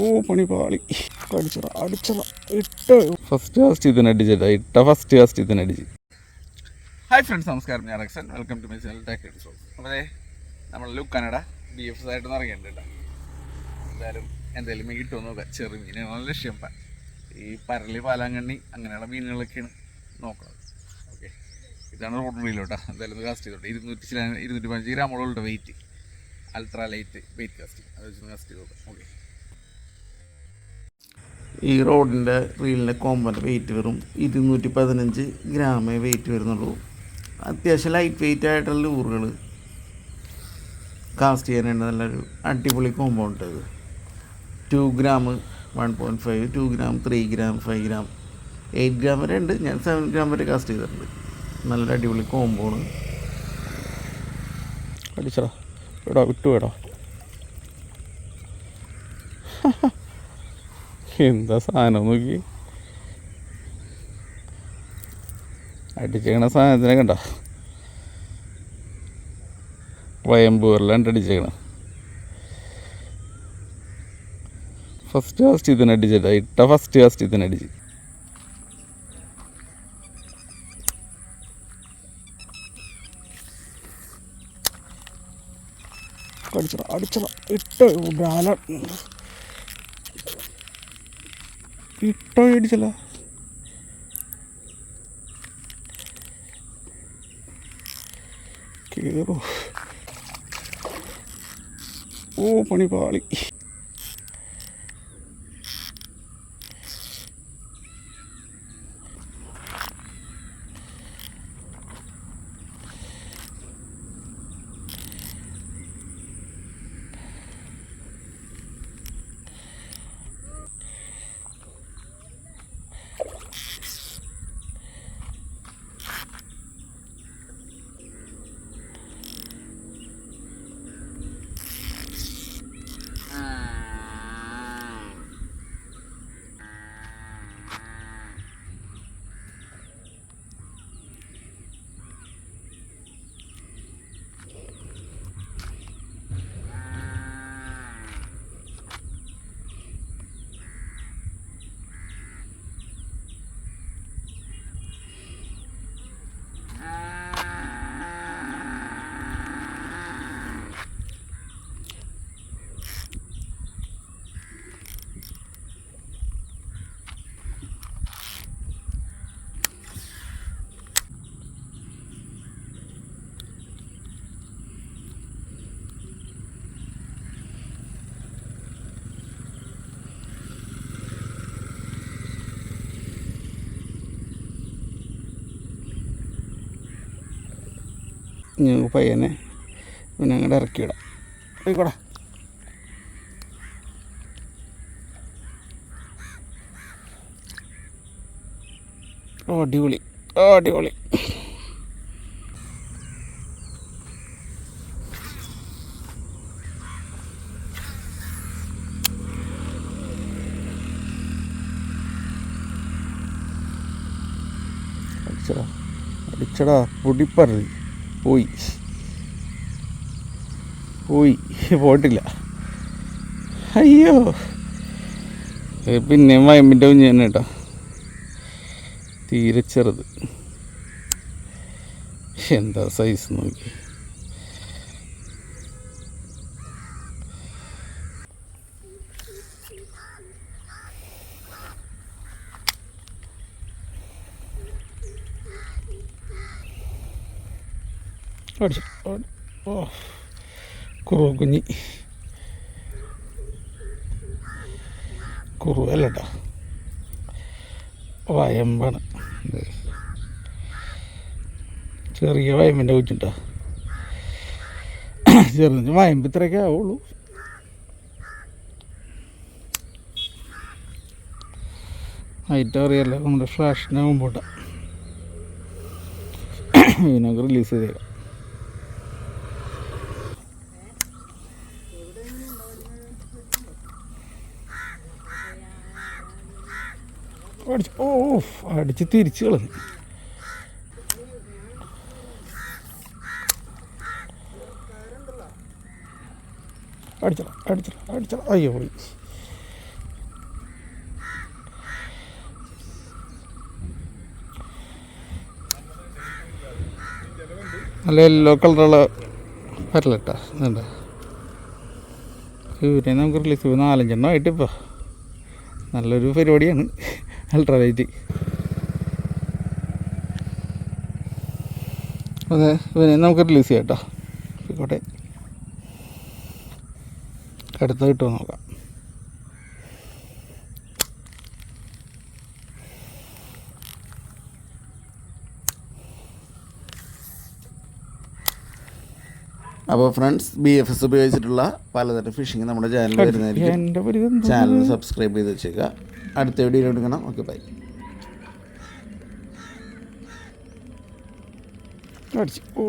ഓ പണി പാളി. അടിച്ചറ അടിച്ചറ ഇട്ട ഫസ്റ്റ് ഫസ്റ്റ് ഇതിന് അടിച്ചിട്ടാ ഇട്ട ഫസ്റ്റ് കാസ്റ്റ് ഇതിനടിച്ച് ഹായ് ഫ്രണ്ട്സ് നമസ്കാരം. ഞാൻ Rexon welcome to my channel talk അപ്പോൾ അതെ നമ്മൾ look Canada B F S ആയിട്ട് ഇറങ്ങിയിട്ടുണ്ട് കേട്ടോ എന്തായാലും എന്തായാലും മീൻ കിട്ടുമെന്ന് നോക്കാം. ചെറു മീനാണ് ലക്ഷ്യം ഈ പരളി പാലാങ്കണ്ണി അങ്ങനെയുള്ള മീനുകളൊക്കെയാണ് നോക്കുന്നത്. ഓക്കെ ഇതാണ് റോഡ് റീലോട്ടാ എന്തായാലും കാസ്റ്റ് ചെയ്തോട്ടെ. ഇരുന്നൂറ്റി ഇരുന്നൂറ്റി പതിനഞ്ച് ഗ്രാമോളുടെ weight ultra light weight casting അത് വെച്ച് കാസ്റ്റ് ചെയ്തോട്ടെ. ഓക്കെ ഈ റോഡിന്റെ റീലിന്റെ കോമ്പന്റെ വെയിറ്റ് വെറും ഇരുന്നൂറ്റി പതിനഞ്ച് ഗ്രാമേ വെയിറ്റ് വരുന്നുള്ളൂ. അത്യാവശ്യം ലൈറ്റ് വെയിറ്റ് ആയിട്ടുള്ള ലൂറുകൾ കാസ്റ്റ് ചെയ്യാനായിട്ട് നല്ലൊരു അടിപൊളി കോമ്പൗണ്ട് ഇത്. Two gram one point five two gram three gram five gram eight gram വരെ ഉണ്ട്. ഞാൻ സെവൻ ഗ്രാം വരെ കാസ്റ്റ് ചെയ്തിട്ടുണ്ട്. നല്ലൊരു അടിപൊളി കോമ്പൗണ്ട് അടിച്ചടാ. എടാ വിട്ടു എടാ എന്താ സാധനം നോക്കി. അടിച്ചേക്കണ സാധനത്തിനെ കണ്ട? വയമ്പൂരിലാണ് അടിച്ചേക്കണ ഫസ്റ്റ് കാസ്റ്റ് ഇതിനടിച്ചിട്ടാ ഇട്ട ഫസ്റ്റ് കാസ്റ്റ് ഇതിനടിച്ച് അടിച്ചടാ അടിച്ചടാ ഇട്ട ബ്രാല ഇട്ടോ അടിച്ചല്ല കേറോ. ഓ പണി പാളി. ഞാൻ പയ്യനെ പിന്നെ അങ്ങോട്ട് ഇറക്കിയിടാം. ആയിക്കോടാ ഓ അടിപൊളി. ഓ അടിപൊളി. അടിച്ചടാ. അടിച്ചടാ. പൊടിപ്പറു പോയി. പോയി. പോയിട്ടില്ല. അയ്യോ. പിന്നെ വയമ്പിന്റെ കുഞ്ഞ് തന്നെ കേട്ടോ. തീരെ ചെറുത്. എന്താ സൈസ് നോക്കി. അടിച്ചു. അടി- ഓ. കുറവ് കുഞ്ഞി. കുറുവല്ല കേട്ടോ വയമ്പാണ്. ചെറിയ വയമ്പിന്റെ കുഞ്ഞുണ്ടോ? ചെറിയ വയമ്പ് ഇത്രയൊക്കെ ആവുള്ളൂ. ഹൈറ്റ് അറിയാലോ നമ്മുടെ ഫ്ലാഷിന്റെ മുമ്പോട്ടാണ് ഇതിനൊക്കെ റിലീസ് ചെയ്തേക്കാം. അടിച്ച് ഓ അടിച്ച് തിരിച്ചു കളഞ്ഞു. അടിച്ചട അടിച്ചട അടിച്ചട. അയ്യോ നല്ല യെല്ലോ കളറുള്ള പരലട്ട ഇതുണ്ട്. ഇവരെ നമുക്ക് റിലീസ് നാലഞ്ചെണ്ണം ആയിട്ടിപ്പോൾ നല്ലൊരു പരിപാടിയാണ്. അൾട്രാലൈറ്റ് അതെ പിന്നെ നമുക്ക് റിലീസ് ചെയ്യാം കേട്ടോ. ആയിക്കോട്ടെ അടുത്ത കിട്ടുമോ നോക്കാം. അപ്പോൾ ഫ്രണ്ട്സ് ബി എഫ് എസ് ഉപയോഗിച്ചിട്ടുള്ള പലതരം ഫിഷിംഗ് നമ്മുടെ ചാനൽ വരുന്നതായിരിക്കും. ചാനൽ സബ്സ്ക്രൈബ് ചെയ്ത് വെച്ചേക്കുക അടുത്ത വീഡിയോ എടുക്കണം ഓക്കെ ബൈ ഓ.